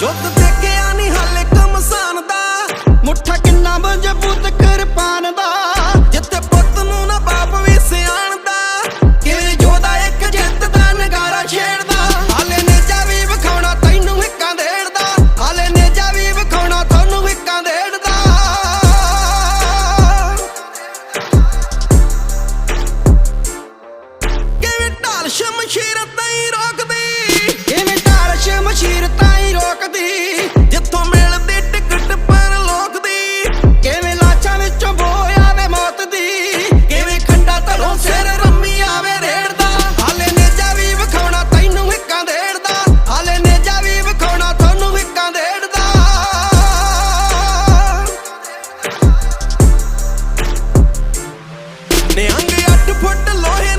Don't the Nihang ਅੱਠ ਫੁੱਟ ਲੋਹੇ